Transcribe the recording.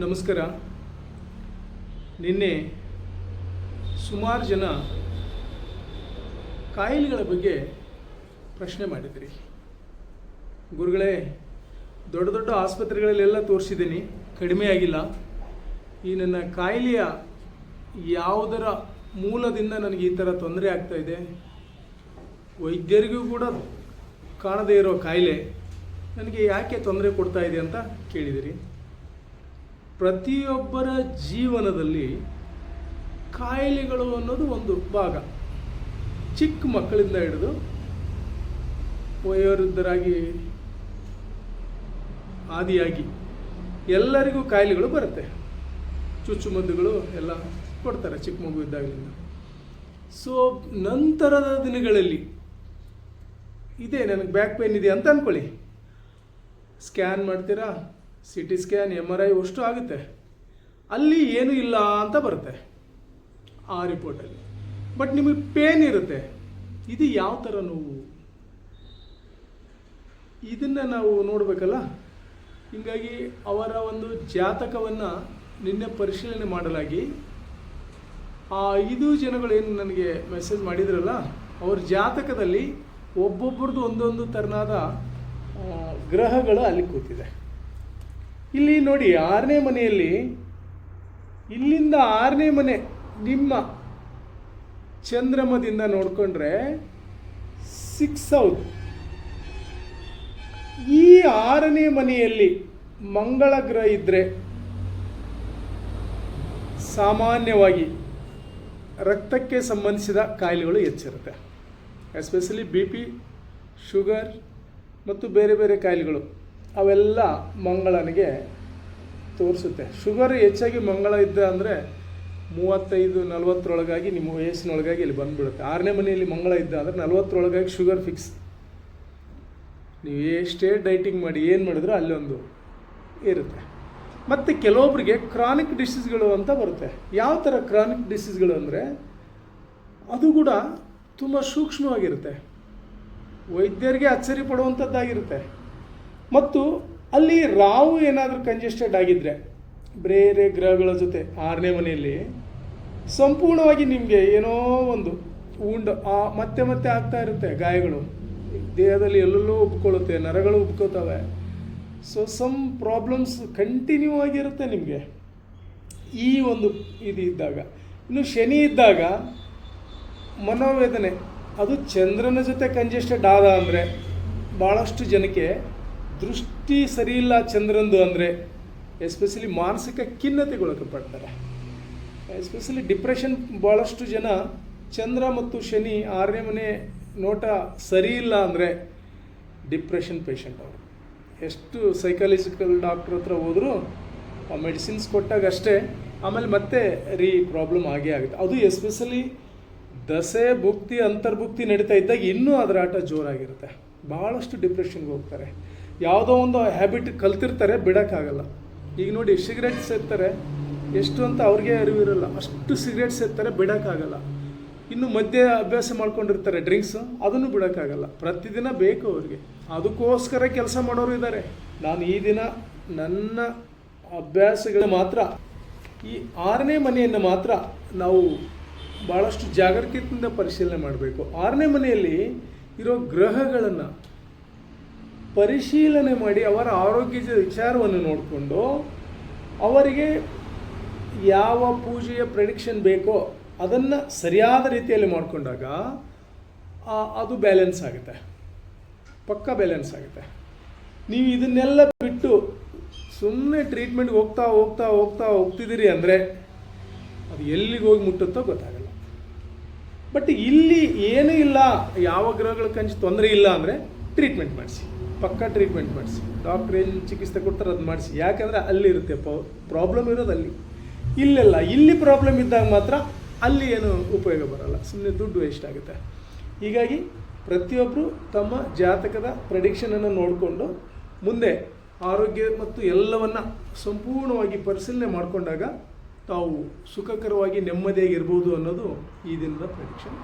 ನಮಸ್ಕಾರ. ನಿನ್ನೆ ಸುಮಾರು ಜನ ಕಾಯಿಲೆಗಳ ಬಗ್ಗೆ ಪ್ರಶ್ನೆ ಮಾಡಿದ್ರಿ. ಗುರುಗಳೇ, ದೊಡ್ಡ ದೊಡ್ಡ ಆಸ್ಪತ್ರೆಗಳಲ್ಲೆಲ್ಲ ತೋರಿಸಿದ್ದೀನಿ, ಕಡಿಮೆ ಆಗಿಲ್ಲ. ಈ ನನ್ನ ಕಾಯಿಲೆಯ ಯಾವುದರ ಮೂಲದಿಂದ ನನಗೆ ಈ ಥರ ತೊಂದರೆ ಆಗ್ತಾ ಇದೆ? ವೈದ್ಯರಿಗೂ ಕೂಡ ಕಾಣದೇ ಇರೋ ಕಾಯಿಲೆ. ನನಗೆ ಯಾಕೆ ತೊಂದರೆ ಕೊಡ್ತಾ ಇದೆ ಅಂತ ಕೇಳಿದಿರಿ. ಪ್ರತಿಯೊಬ್ಬರ ಜೀವನದಲ್ಲಿ ಕಾಯಿಲೆಗಳು ಅನ್ನೋದು ಒಂದು ಭಾಗ. ಚಿಕ್ಕ ಮಕ್ಕಳಿಂದ ಹಿಡಿದು ವಯೋವೃದ್ಧರಾಗಿ, ಆದಿಯಾಗಿ ಎಲ್ಲರಿಗೂ ಕಾಯಿಲೆಗಳು ಬರುತ್ತೆ. ಚುಚ್ಚುಮದ್ದುಗಳು ಎಲ್ಲ ಕೊಡ್ತಾರೆ ಚಿಕ್ಕ ಮಗು ಇದ್ದಾಗಲಿಂದ. ಸೊ ನಂತರದ ದಿನಗಳಲ್ಲಿ ಇದೆ, ನನಗೆ ಬ್ಯಾಕ್ ಪೇನ್ ಇದೆ ಅಂತ ಅಂದ್ಕೊಳ್ಳಿ ಸ್ಕ್ಯಾನ್ ಮಾಡ್ತೀರಾ? C T scan M R I ಅಷ್ಟು ಆಗುತ್ತೆ. ಅಲ್ಲಿ ಏನೂ ಇಲ್ಲ ಅಂತ ಬರುತ್ತೆ ಆ ರಿಪೋರ್ಟಲ್ಲಿ. ಬಟ್ ನಿಮಗೆ ಪೇನ್ ಇರುತ್ತೆ. ಇದು ಯಾವ ಥರ ನೋವು? ಇದನ್ನು ನಾವು ನೋಡಬೇಕಲ್ಲ? ಹೀಗಾಗಿ ಅವರ ಒಂದು ಜಾತಕವನ್ನು ನಿನ್ನೆ ಪರಿಶೀಲನೆ ಮಾಡಲಾಗಿ, ಆ ಐದು ಜನಗಳು ಏನು ನನಗೆ ಮೆಸೇಜ್ ಮಾಡಿದ್ರಲ್ಲ, ಅವ್ರ ಜಾತಕದಲ್ಲಿ ಒಬ್ಬೊಬ್ಬರದ್ದು ಒಂದೊಂದು ಥರನಾದ ಗ್ರಹಗಳು ಅಲ್ಲಿ ಕೂತಿದೆ. ಇಲ್ಲಿ ನೋಡಿ ಆರನೇ ಮನೆಯಲ್ಲಿ, ಇಲ್ಲಿಂದ ಆರನೇ ಮನೆ ನಿಮ್ಮ ಚಂದ್ರಮದಿಂದ ನೋಡಿಕೊಂಡ್ರೆ ಸಿಕ್ಸ್ ಹೌದು ಈ ಆರನೇ ಮನೆಯಲ್ಲಿ ಮಂಗಳ ಗ್ರಹ ಇದ್ದರೆ ಸಾಮಾನ್ಯವಾಗಿ ರಕ್ತಕ್ಕೆ ಸಂಬಂಧಿಸಿದ ಕಾಯಿಲೆಗಳು ಹೆಚ್ಚಿರುತ್ತೆ. ಎಸ್ಪೆಷಲಿ ಬಿ ಪಿ ಶುಗರ್ ಮತ್ತು ಬೇರೆ ಬೇರೆ ಕಾಯಿಲೆಗಳು. ಅವೆಲ್ಲ ಮಂಗಳನಿಗೆ ತೋರಿಸುತ್ತೆ. ಶುಗರ್ ಹೆಚ್ಚಾಗಿ ಮಂಗಳ ಇದ್ದ ಅಂದರೆ ಮೂವತ್ತೈದು, ನಲವತ್ತರೊಳಗಾಗಿ ನಿಮ್ಮ ವಯಸ್ಸಿನೊಳಗಾಗಿ ಇಲ್ಲಿ ಬಂದುಬಿಡುತ್ತೆ. ಆರನೇ ಮನೆಯಲ್ಲಿ ಮಂಗಳ ಇದ್ದ ಅಂದರೆ ನಲ್ವತ್ತರೊಳಗಾಗಿ ಶುಗರ್ ಫಿಕ್ಸ್ ನೀವು ಎಷ್ಟೇ ಡೈಟಿಂಗ್ ಮಾಡಿ ಏನು ಮಾಡಿದ್ರೂ ಅಲ್ಲೊಂದು ಇರುತ್ತೆ. ಮತ್ತು ಕೆಲವೊಬ್ಬರಿಗೆ ಕ್ರಾನಿಕ್ ಡಿಸೀಸ್ಗಳು ಅಂತ ಬರುತ್ತೆ. ಯಾವ ಥರ ಕ್ರಾನಿಕ್ ಡಿಸೀಸ್ಗಳು ಅಂದರೆ ಅದು ಕೂಡ ತುಂಬ ಸೂಕ್ಷ್ಮವಾಗಿರುತ್ತೆ. ವೈದ್ಯರಿಗೆ ಅಚ್ಚರಿ ಪಡುವಂಥದ್ದಾಗಿರುತ್ತೆ ಮತ್ತು ಅಲ್ಲಿ ರಾವು ಏನಾದರೂ ಕಂಜೆಸ್ಟೆಡ್ ಆಗಿದ್ದರೆ ಬೇರೆ ಗ್ರಹಗಳ ಜೊತೆ ಆರನೇ ಮನೆಯಲ್ಲಿ ಸಂಪೂರ್ಣವಾಗಿ ನಿಮಗೆ ಏನೋ ಒಂದು ಉಂಡ ಮತ್ತೆ ಮತ್ತೆ ಆಗ್ತಾ ಇರುತ್ತೆ ಗಾಯಗಳು. ದೇಹದಲ್ಲಿ ಎಲ್ಲೆಲ್ಲೋ ಉಬ್ಕೊಳ್ಳುತ್ತೆ, ನರಗಳು ಉಬ್ಕೋತವೆ. ಸೊ ಸಮ್ ಪ್ರಾಬ್ಲಮ್ಸ್ ಕಂಟಿನ್ಯೂ ಆಗಿರುತ್ತೆ ನಿಮಗೆ. ಈ ಒಂದು ಇದು ಇದ್ದಾಗ. ಇನ್ನು ಶನಿ ಇದ್ದಾಗ ಮನೋವೇದನೆ, ಅದು ಚಂದ್ರನ ಜೊತೆ ಕಂಜೆಸ್ಟೆಡ್ ಆದ ಅಂದರೆ ಭಾಳಷ್ಟು ಜನಕ್ಕೆ ದೃಷ್ಟಿ ಸರಿಯಿಲ್ಲ ಚಂದ್ರಂದು ಅಂದರೆ ಎಸ್ಪೆಷಲಿ ಮಾನಸಿಕ ಖಿನ್ನತೆಗೊಳಗೆ ಪಡ್ತಾರೆ ಎಸ್ಪೆಷಲಿ ಡಿಪ್ರೆಷನ್ ಭಾಳಷ್ಟು ಜನ ಚಂದ್ರ ಮತ್ತು ಶನಿ ಆರನೇ ಮನೆ ನೋಟ ಸರಿ ಇಲ್ಲ ಅಂದರೆ ಡಿಪ್ರೆಷನ್ ಪೇಷಂಟ್ ಅವರು. ಎಷ್ಟು ಸೈಕಾಲಜಿಕಲ್ ಡಾಕ್ಟ್ರ್ ಹತ್ರ ಹೋದರೂ ಆ ಮೆಡಿಸಿನ್ಸ್ ಕೊಟ್ಟಾಗ ಅಷ್ಟೇ, ಆಮೇಲೆ ಮತ್ತೆ ರೀ ಪ್ರಾಬ್ಲಮ್ ಆಗೇ ಆಗುತ್ತೆ. ಅದು ಎಸ್ಪೆಷಲಿ ದಸೆ ಭುಕ್ತಿ, ಅಂತರ್ಭುಕ್ತಿ ನಡೀತಾ ಇದ್ದಾಗ ಇನ್ನೂ ಅದರ ಆಟ ಜೋರಾಗಿರುತ್ತೆ ಭಾಳಷ್ಟು ಡಿಪ್ರೆಷನ್ಗೆ ಹೋಗ್ತಾರೆ. ಯಾವುದೋ ಒಂದು ಹ್ಯಾಬಿಟ್ ಕಲ್ತಿರ್ತಾರೆ, ಬಿಡೋಕ್ಕಾಗಲ್ಲ. ಈಗ ನೋಡಿ ಸಿಗರೇಟ್ ಸೇರ್ತಾರೆ ಎಷ್ಟು ಅಂತ ಅವ್ರಿಗೆ ಅರಿವಿರಲ್ಲ. ಅಷ್ಟು ಸಿಗರೇಟ್ ಸೇರ್ತಾರೆ ಬಿಡೋಕ್ಕಾಗಲ್ಲ. ಇನ್ನು ಮಧ್ಯೆ ಅಭ್ಯಾಸ ಮಾಡ್ಕೊಂಡಿರ್ತಾರೆ ಡ್ರಿಂಕ್ಸು ಅದನ್ನು ಬಿಡೋಕ್ಕಾಗಲ್ಲ. ಪ್ರತಿದಿನ ಬೇಕು ಅವ್ರಿಗೆ. ಅದಕ್ಕೋಸ್ಕರ ಕೆಲಸ ಮಾಡೋರು ಇದ್ದಾರೆ ನಾನು ಈ ದಿನ ನನ್ನ ಅಭ್ಯಾಸಗಳು ಮಾತ್ರ, ಈ ಆರನೇ ಮನೆಯನ್ನು ಮಾತ್ರ ನಾವು ಭಾಳಷ್ಟು ಜಾಗರೂಕತೆಯಿಂದ ಪರಿಶೀಲನೆ ಮಾಡಬೇಕು. ಆರನೇ ಮನೆಯಲ್ಲಿ ಇರೋ ಗ್ರಹಗಳನ್ನು ಪರಿಶೀಲನೆ ಮಾಡಿ ಅವರ ಆರೋಗ್ಯದ ವಿಚಾರವನ್ನು ನೋಡಿಕೊಂಡು ಅವರಿಗೆ ಯಾವ ಪೂಜೆಯ ಪ್ರೆಡಿಕ್ಷನ್ ಬೇಕೋ ಅದನ್ನು ಸರಿಯಾದ ರೀತಿಯಲ್ಲಿ ಮಾಡಿಕೊಂಡಾಗ ಅದು ಬ್ಯಾಲೆನ್ಸ್ ಆಗುತ್ತೆ. ಪಕ್ಕ ಬ್ಯಾಲೆನ್ಸ್ ಆಗುತ್ತೆ. ನೀವು ಇದನ್ನೆಲ್ಲ ಬಿಟ್ಟು ಸುಮ್ಮನೆ ಟ್ರೀಟ್ಮೆಂಟ್ಗೆ ಹೋಗ್ತಾ ಹೋಗ್ತಾ ಹೋಗ್ತಾ ಹೋಗ್ತಿದ್ದೀರಿ ಅಂದರೆ ಅದು ಎಲ್ಲಿಗೆ ಹೋಗಿ ಮುಟ್ಟುತ್ತೋ ಗೊತ್ತಾಗಲ್ಲ. ಬಟ್ ಇಲ್ಲಿ ಏನೂ ಇಲ್ಲ, ಯಾವ ಗ್ರಹಗಳ ಕಂಚು ತೊಂದರೆ ಇಲ್ಲ ಅಂದರೆ ಟ್ರೀಟ್ಮೆಂಟ್ ಮಾಡಿಸಿ. ಪಕ್ಕ ಟ್ರೀಟ್ಮೆಂಟ್ ಮಾಡಿಸಿ. ಡಾಕ್ಟ್ರ್ ಎಲ್ಲಿ ಚಿಕಿತ್ಸೆ ಕೊಡ್ತಾರೆ ಅದು ಮಾಡಿಸಿ. ಯಾಕಂದರೆ ಅಲ್ಲಿರುತ್ತೆ ಪ್ರಾಬ್ಲಮ್ ಇರೋದು ಅಲ್ಲಿ. ಇಲ್ಲೆಲ್ಲ, ಇಲ್ಲಿ ಪ್ರಾಬ್ಲಮ್ ಇದ್ದಾಗ ಮಾತ್ರ ಅಲ್ಲಿ ಏನು ಉಪಯೋಗ ಬರಲ್ಲ. ಸುಮ್ಮನೆ ದುಡ್ಡು ವೇಸ್ಟ್ ಆಗುತ್ತೆ. ಹೀಗಾಗಿ ಪ್ರತಿಯೊಬ್ಬರು ತಮ್ಮ ಜಾತಕದ ಪ್ರೆಡಿಕ್ಷನನ್ನು ನೋಡಿಕೊಂಡು ಮುಂದೆ ಆರೋಗ್ಯ ಮತ್ತು ಎಲ್ಲವನ್ನು ಸಂಪೂರ್ಣವಾಗಿ ಪರಿಶೀಲನೆ ಮಾಡಿಕೊಂಡಾಗ ತಾವು ಸುಖಕರವಾಗಿ ನೆಮ್ಮದಿಯಾಗಿರ್ಬೋದು ಅನ್ನೋದು ಈ ದಿನದ ಪ್ರೆಡಿಕ್ಷನ್